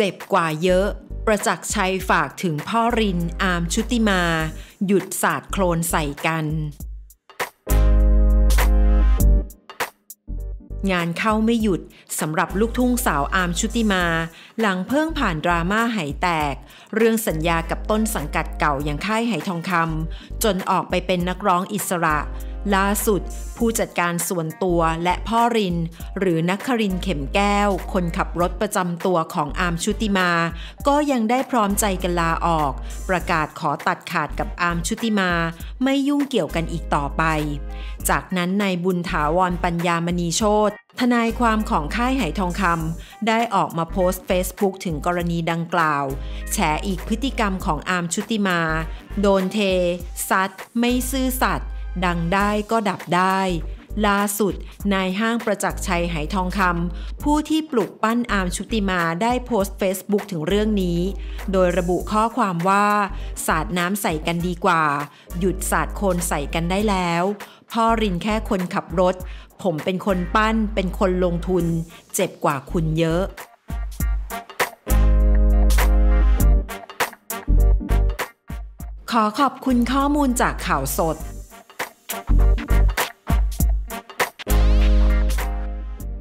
เจ็บกว่าเยอะ ประจักษ์ชัยฝากถึงพ่อรินอามชุติมา หยุดสาดโคลนใส่กัน งานเข้าไม่หยุดสำหรับลูกทุ่งสาวอาร์มชุติมา หลังเพิ่งผ่านดราม่าไหแตก เรื่องสัญญากับต้นสังกัดเก่าอย่างค่ายไหทองคำจนออกไปเป็นนักร้องอิสระ ล่าสุด ผู้จัดการส่วนตัวและพ่อริน หรือนักครินเข็มแก้ว คนขับรถประจำตัวของอาร์มชุติมา ก็ยังได้พร้อมใจกันลาออก ประกาศขอตัดขาดกับอาร์มชุติมา ไม่ยุ่งเกี่ยวกันอีกต่อไป จากนั้นนายบุญถาวรปัญญามณีโชตทนายความของค่ายไหทองคำได้ออกมาโพสต์ Facebook ถึงกรณีดังกล่าว แฉอีกพฤติกรรมของอาร์มชุติมา โดนเท ซัด ไม่ซื่อสัตย์ ดังได้ก็ดับได้ ล่าสุด นายห้างประจักษ์ชัยไหทองคำผู้ที่ปลุกปั้นอาร์มชุติมาได้โพสต์ Facebook ถึงเรื่องนี้ โดยระบุข้อความว่า สาดน้ำใส่กันดีกว่า หยุดสาดโคลนใส่กันได้แล้ว พ่อรินแค่คนขับรถ ผมเป็นคนปั้นเป็นคนลงทุน เจ็บกว่าคุณเยอะขอขอบคุณข้อมูลจากข่าวสด